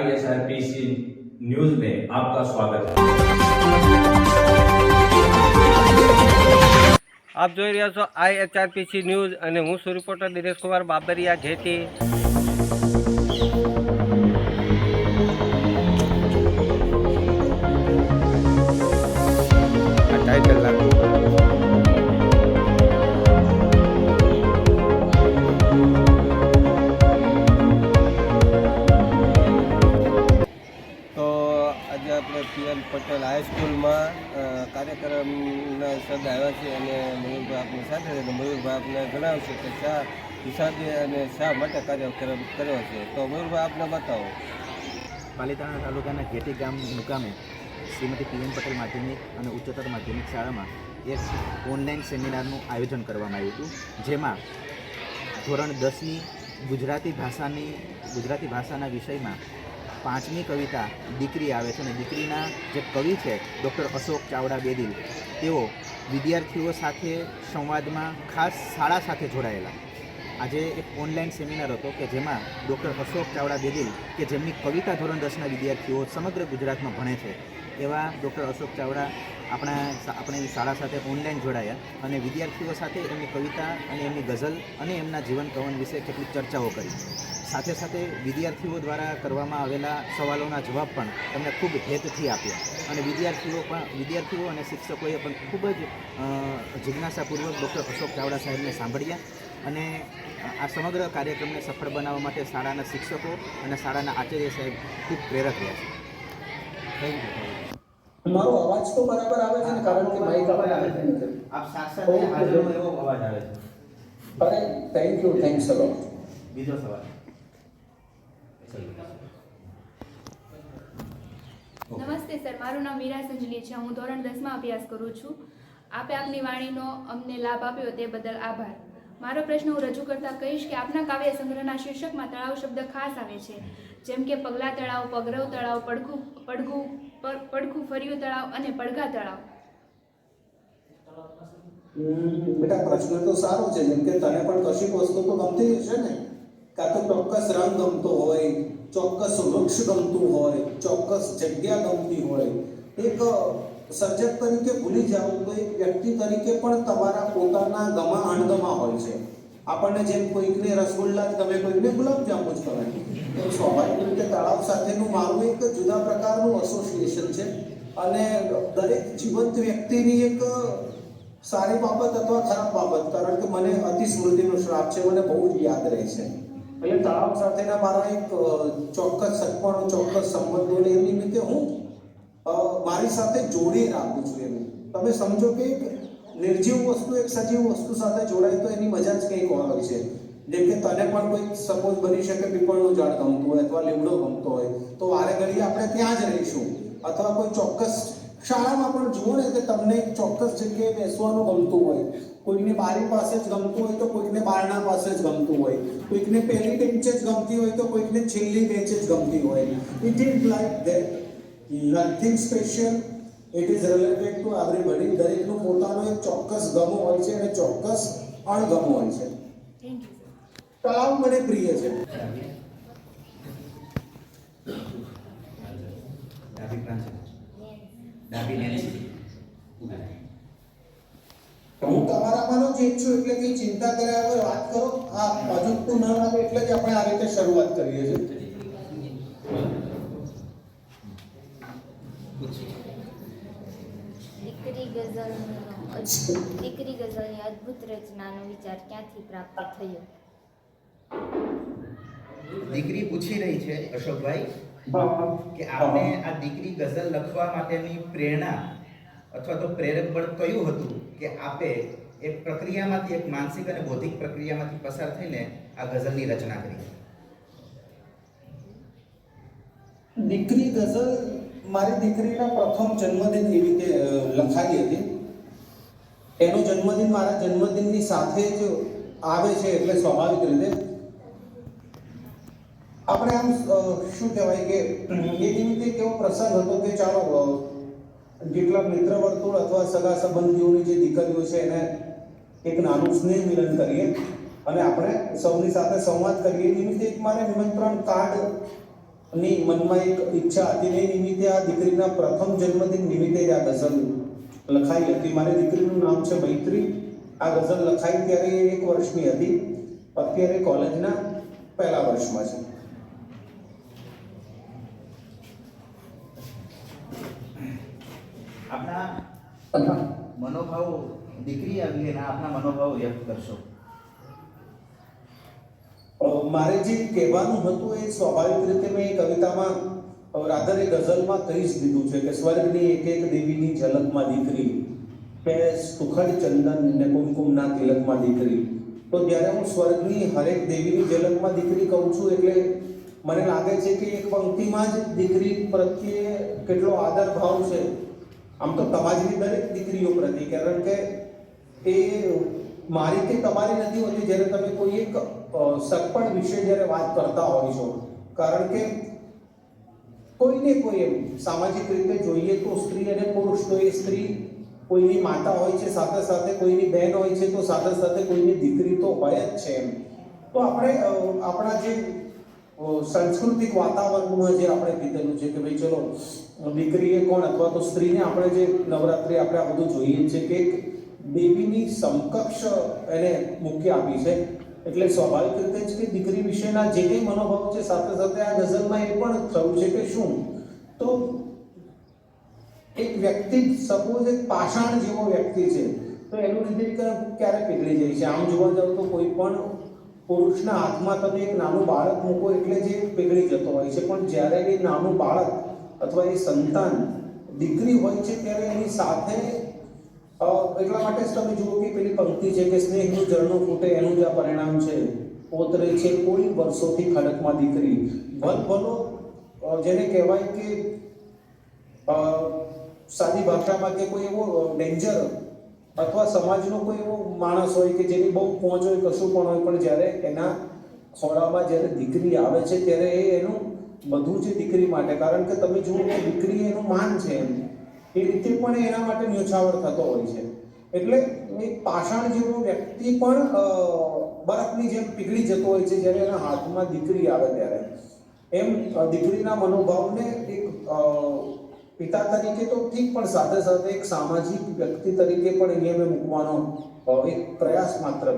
आईएसआरपीसी news में आपका स्वागत है આપ જોઈ રહ્યા છો આઈ એચઆરપીસી ન્યૂઝ અને હું છું રિપોર્ટર દિનેશ કુમાર બાબરિયા જેથી પટેલ હાઈસ્કૂલમાં કાર્યક્રમના સદ આવ્યા છે અને મયુરભાઈ આપની સાથે છે. મયુરભાઈ આપને જણાવશે કે શા હિસાબે અને શા માટે કાર્યક્રમ કર્યો છે? તો મયુરભાઈ, આપને બતાવો. પાલીતાણા તાલુકાના ઘેટી ગામ મુકામે શ્રીમતી પીએમ પટેલ માધ્યમિક અને ઉચ્ચતર માધ્યમિક શાળામાં એક ઓનલાઈન સેમિનારનું આયોજન કરવામાં આવ્યું હતું, જેમાં ધોરણ દસની ગુજરાતી ભાષાની ગુજરાતી ભાષાના વિષયમાં પાંચમી કવિતા દીકરી આવે છે અને દીકરીના જે કવિ છે, ડૉક્ટર અશોક ચાવડા બેદિલ, તેઓ વિદ્યાર્થીઓ સાથે સંવાદમાં ખાસ શાળા સાથે જોડાયેલા. આજે એક ઓનલાઈન સેમિનાર હતો કે જેમાં ડૉક્ટર અશોક ચાવડા બેદિલ, કે જેમની કવિતા ધોરણ દસના વિદ્યાર્થીઓ સમગ્ર ગુજરાતમાં ભણે છે, એવા ડૉક્ટર અશોક ચાવડા આપણા આપણી શાળા સાથે ઓનલાઈન જોડાયા અને વિદ્યાર્થીઓ સાથે એમની કવિતા અને એમની ગઝલ અને એમના જીવન કવન વિશે કેટલીક ચર્ચાઓ કરી. સાથે સાથે વિદ્યાર્થીઓ દ્વારા કરવામાં આવેલા સવાલોના જવાબ પણ તમને ખૂબ હેતથી આપ્યા. અને વિદ્યાર્થીઓ પણ વિદ્યાર્થીઓ અને શિક્ષકોએ પણ ખૂબ જ જિજ્ઞાસાપૂર્વક ડૉક્ટર અશોક ચાવડા સાહેબને સાંભળ્યા. અને આ સમગ્ર કાર્યક્રમને સફળ બનાવવા માટે શાળાના શિક્ષકો અને શાળાના આચાર્ય સાહેબ ખૂબ પ્રેરક રહ્યા છે. થેન્ક યુ મારો અવાજ તો બરાબર આવે છે ને કારણ કે માઇક આવે છે આપ સાક્ષાત હાજર એવો અવાજ આવે છે. અરે thank you thanks a lot બીજો સવાલ. નમસ્તે સર, મારું નામ મીરા સંજલી છે. હું ધોરણ દસમાં અભ્યાસ કરું છું. આપે આપની વાણીનો અમને લાભ આપ્યો તે બદલ આભાર. મારો પ્રશ્ન હું રજૂ કરતા કહીશ કે આપના કાવ્ય સંગ્રહના શીર્ષકમાં તળાવ શબ્દ ખાસ આવે છે. જેમ કે પગલા તળાવ, પગરવ તળાવ પડખું પડઘું પડખું ફર્યું તળાવ અને પડઘા તળાવ. બેટા, પ્રશ્ન તો સારો છે. જેમ કે તને પણ કશીક વસ્તુ તો ગમતી હશે ને? કાં તો ચોક્કસ રંગ ગમતો હોય, ચોક્કસ વૃક્ષ ગમતું હોય, ચોક્કસ જગ્યા ગમતી હોય. એક સર્જક તરીકે ભૂલી જાવ તો એક વ્યક્તિ તરીકે પણ તમારા પોતાના ગમા અણગમા હોય છે. આપણને જેમ કોઈકને રસગુલ્લા જ ગમે, કોઈકને ગુલાબજાંબુ જ ગમે. તો સ્વાભાવિક રીતે તળાવ સાથેનું મારું એક જુદા પ્રકારનું એસોસિએશન છે. અને દરેક જીવંત વ્યક્તિની એક સારી બાબત અથવા ખરાબ બાબત, કારણ કે મને અતિ સ્મૃતિનો શ્રાપ છે, મને બહુ જ યાદ રહે છે. એટલે તળાવ સાથેના મારા એક ચોક્કસ સગપણો, ચોક્કસ સંબંધોને એ નિમિત્તે હું મારી સાથે જોડી રાખું છું એને તમે સમજો કે નિર્જીવ વસ્તુ, એક સજીવ વસ્તુ સાથે જોડાય તો એની મજા જ કંઈક ઓર હોય છે. જેમ કે તને પણ કોઈ સપોઝ બની શકે પીપળનું ઝાડ ગમતું હોય અથવા લીમડો ગમતો હોય, તો વારે ઘડી આપણે ત્યાં જ રહીશું. અથવા કોઈ ચોક્કસ શાળામાં પણ જુઓ ને કે તમને એક ચોક્કસ જગ્યાએ બેસવાનું ગમતું હોય. કોઈને બારી પાસે જ ગમતું હોય તો કોઈકને બારણા પાસે જ ગમતું હોય. કોઈકને પહેલી બેન્ચ જ ગમતી હોય તો કોઈકને છેલ્લી બેન્ચ જ ગમતી હોય. It is like that nothing special it is related to everybody દરેકનું પોતાનો એક ચોક્કસ ગમો હોય છે અને ચોક્કસ અણગમો હોય છે. થેન્ક તળાવ મને પ્રિય છે. ડાબી પ્રાંત નેન્સી હું તમારામાંનો જ એક છું એટલે કે ચિંતા કર્યા વગર વાત કરો. આ અજુગતું ન લાગે એટલે જ આપણે આ રીતે શરૂઆત કરીએ છીએ. દીકરી ગઝલનો દીકરી ગઝલની અદ્ભુત રચનાનો વિચાર ક્યાંથી પ્રાપ્ત થયો? દીકરી પૂછી રહી છે અશોકભાઈ કે આપને આ દીકરી ગઝલ લખવા માટેની પ્રેરણા અથવા તો પ્રેરક બળ કયું હતું કે આપે એ પ્રક્રિયામાંથી એક માનસિક અને બૌદ્ધિક પ્રક્રિયામાંથી પસાર થઈને આ ગઝલની રચના કરી. દીકરી ગઝલ મારી દીકરીના પ્રથમ જન્મદિન એ રીતે લખાઈ હતી. એનો જન્મદિન મારા જન્મદિનની સાથે જ આવે છે એટલે સ્વાભાવિક રીતે. આપણે આમ શું કહેવાય કે, એ નિમિત્તે કેવો પ્રસંગ હતો કે ચાલો જેટલા મિત્ર વર્તુળ અથવા સગા સંબંધીઓની જે દીકરીઓ છે, એને એક નાનું સ્નેહ મિલન કરીએ અને આપણે સૌની સાથે સંવાદ કરીએ નિમિત્તે એક મારે નિમંત્રણ કાર્ડની મનમાં એક ઈચ્છા હતી એ નિમિત્તે આ દીકરીના પ્રથમ જન્મદિન નિમિત્તે આ ગઝલ લખાઈ હતી. મારી દીકરીનું નામ છે મૈત્રી. આ ગઝલ લખાઈ ત્યારે એક વર્ષની હતી. અત્યારે કોલેજના પહેલા વર્ષમાં છે. આપના મનોભાવ દીકરી અંગેના આપના મનોભાવ વ્યક્ત કરશો. મારે જે કહેવાનું હતું એ સ્વાભાવિક રીતે મેં કવિતામાં રાધરે ગઝલમાં કહી જ દીધું છે કે સ્વર્ગની એક એક દેવીની ઝલકમાં દીકરી કે સુખડ ચંદન ને કુમકુમના તિલકમાં દીકરી. તો જ્યારે હું સ્વર્ગની હરેક દેવીની ઝલકમાં દીકરી કહું છું એટલે મને લાગે છે કે એક પંક્તિમાં જ દીકરી પ્રત્યે કેટલો આદર ભાવ છે. આમ તો સમાજની દરેક દીકરીઓ પ્રતિ, કારણ કે એ મારી કે તમારી નથી હોતી જ્યારે તમે કોઈ એક સગપણ વિશે જ્યારે વાત કરતા હોય છો, કારણ કે કોઈને કોઈ એમ સામાજિક રીતે જોઈએ તો સ્ત્રી અને પુરુષ, તો એ સ્ત્રી કોઈની માતા હોય છે, સાથે સાથે કોઈની બહેન હોય છે, તો સાથે સાથે કોઈની દીકરી તો હોય જ છે એમ. તો આપણે આપણા જે સાંસ્કૃતિક વાતાવરણમાં જે આપણે કીધેલું છે કે ભાઈ ચલો દીકરી એ કોણ અથવા તો સ્ત્રીને આપણે જે નવરાત્રિ આપણે આ બધું જોઈએ છે કે એક દેવીની સમકક્ષ એને મુખ્ય આપી છે. એટલે સ્વાભાવિક રીતે જ કે દીકરી વિશેના જે કંઈ મનોભાવ છે, સાથે સાથે આ ગઝલમાં એ પણ થયું છે કે શું? તો એક વ્યક્તિ સપોઝ એક પાષાણ જેવો વ્યક્તિ છે, તો એનું હૃદય ક્યારે પીગળી જાય છે. આમ જોવા જાવ તો કોઈ પણ પુરુષના હાથમાં તમે એક નાનું બાળક મૂકો એટલે જે પીગળી જતો હોય છે. પણ જ્યારે એ નાનું બાળક અથવા એ સંતાન દીકરી હોય છે ત્યારે એની સાથે એટલા માટે જ તમે જુઓ કે પેલી પંક્તિ છે કે સ્નેહનું ઝરણું ફૂટે એનું જ આ પરિણામ છે. પોતરે છે કોઈ વર્ષોથી ખડકમાં દીકરી. ભલ ભલો જેને કહેવાય કે સાદી ભાષામાં કે કોઈ એવો ડેન્જર અથવા સમાજનો કોઈ એવો માણસ હોય કે જેની બહુ પહોંચ હોય, કશું પણ હોય, પણ જ્યારે એના ખોળામાં જ્યારે દીકરી આવે છે, ત્યારે એ એનું બધું છે દીકરી માટે. કારણ કે તમે જુઓ કે દીકરી એનું માન છે એમ. એ રીતે પણ એના માટે ન્યોછાવર થતો હોય છે. એટલે એક પાષાણ જેવો વ્યક્તિ પણ બરફની જેમ પીગળી જતો હોય છે જ્યારે એના હાથમાં દીકરી આવે ત્યારે. એમ દીકરીના મનોભાવને એક પિતા તરીકે તો ઠીક, પણ સાથે સાથે એક સામાજિક વ્યક્તિ તરીકે પણ એને અમે મૂકવાનો એક પ્રયાસ માત્ર